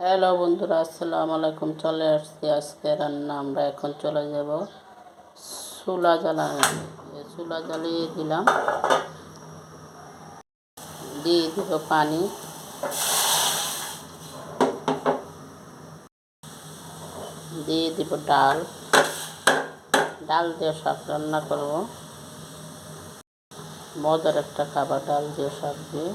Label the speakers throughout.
Speaker 1: Hello বন্ধুরা, আসসালামু আলাইকুম। চলে আসছি আজকে রান্না। আমরা এখন চলে যাব চুলা জ্বালানো। চুলা জ্বালিয়ে দিলাম। দিয়ে দিব পানি। দিয়ে দিব ডাল। ডাল দিয়ে শাক রান্না করব। মজার একটা খাবার, ডাল দিয়ে শাক দিয়ে।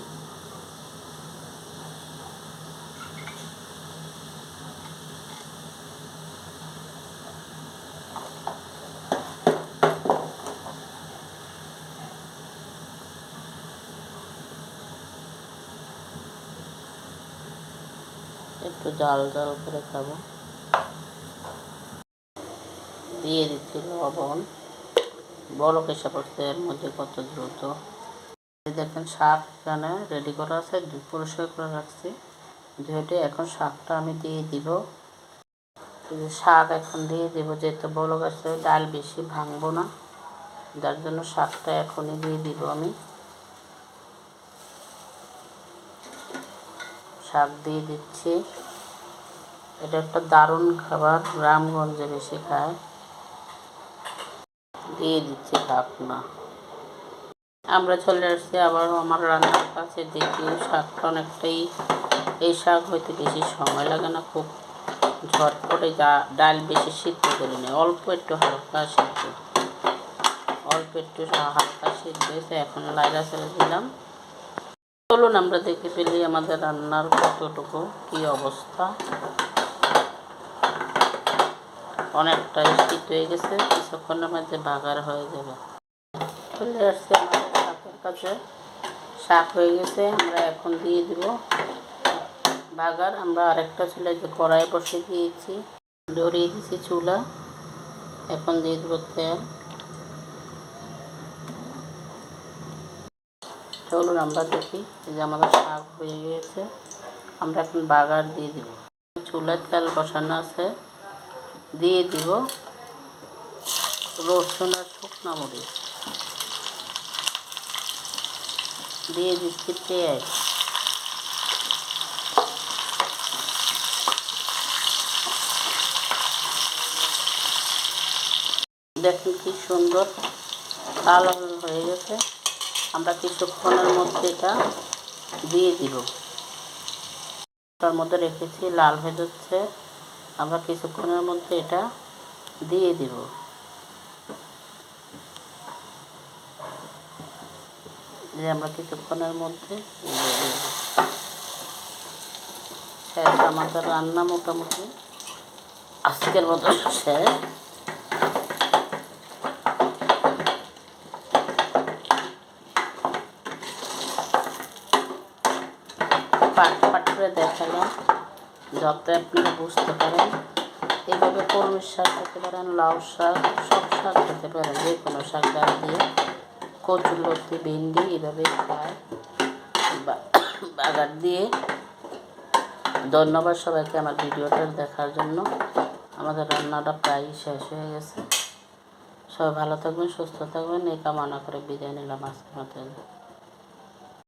Speaker 1: একটু জাল জাল করে খাব। দিয়ে দিচ্ছি লবণ। বড় কেসা পড়ছে এর মধ্যে কত দ্রুত। দেখেন শাক এখানে রেডি করা আছে, পরিষ্কার করে রাখছি। ধুয়েটে এখন শাকটা আমি দিয়ে দিব। শাক এখন দিয়ে দেবো, যেহেতু বড় গাছে ডাল বেশি ভাঙবো না। যার জন্য শাকটা এখনই দিয়ে দিব আমি। শাক দিয়ে দিচ্ছি। এটা একটা দারুণ খাবার, গ্রামগঞ্জে বেশি খায়। দিয়ে দিচ্ছি ঢাকনা। আমরা চলে আসছি আবার আমার রান্নার কাছে। দেখি শাকটা অনেকটাই, এই শাক হইতে বেশি সময় লাগে না। খুব ঝটপটে ডাল বেশি সিদ্ধ করে নেয়। অল্প একটু হালকা সিদ্ধ। অল্প একটু হালকা সিদ্ধ হয়েছে। এখন লাইরা ছেড়ে দিলাম। চলুন আমরা দেখে ফেলি আমাদের রান্নার কতটুকু, কি অবস্থা। অনেকটা শীত হয়ে গেছে, কিছুক্ষণের মধ্যে বাগার হয়ে যাবে। চলে আসছে শাকের কাছে। শাক হয়ে গেছে, আমরা এখন দিয়ে দিব বাগার। আমরা আরেকটা চুলে যে কড়াই বসে দিয়েছি ধরিয়ে দিয়েছি চুলা। এখন দিয়ে দেবো তেল। চলুন আমরা দেখি যে আমাদের শাক হয়ে গিয়েছে। আমরা এখন বাগার দিয়ে দিব। চুলার তেল বসানো আছে। দিয়ে দিব রসুন আর শুকনো মরিচ। দিয়ে দিচ্ছি পেঁয়াজ। দেখুন কি সুন্দর লাল হয়ে গেছে। আমরা কিছুক্ষণের মধ্যে এটা দিয়ে দিব। তার মধ্যে রেখেছি, লাল হয়ে যাচ্ছে। আমরা কিছুক্ষণের মধ্যে এটা দিয়ে দিব। যে আমরা কিছুক্ষণের মধ্যে শেষ আমাদের রান্না মোটামুটি। আজকের মতো শেষ। পাট পাট করে দেখালাম। যাতে আপনারা বুঝতে পারেন এইভাবে কলমি শাক খেতে পারেন, লাউ শাক, সব শাক খেতে পারেন, যে কোনো শাক ডাল দিয়ে। কচুর লতি, ভেন্ডি এভাবে খায়। বাগার দিয়ে। ধন্যবাদ সবাইকে আমার ভিডিওটা দেখার জন্য। আমাদের রান্নাটা প্রায় শেষ হয়ে গেছে। সবাই ভালো থাকবেন, সুস্থ থাকবেন। এই কামনা করে বিদায় নিলাম আজকের মতো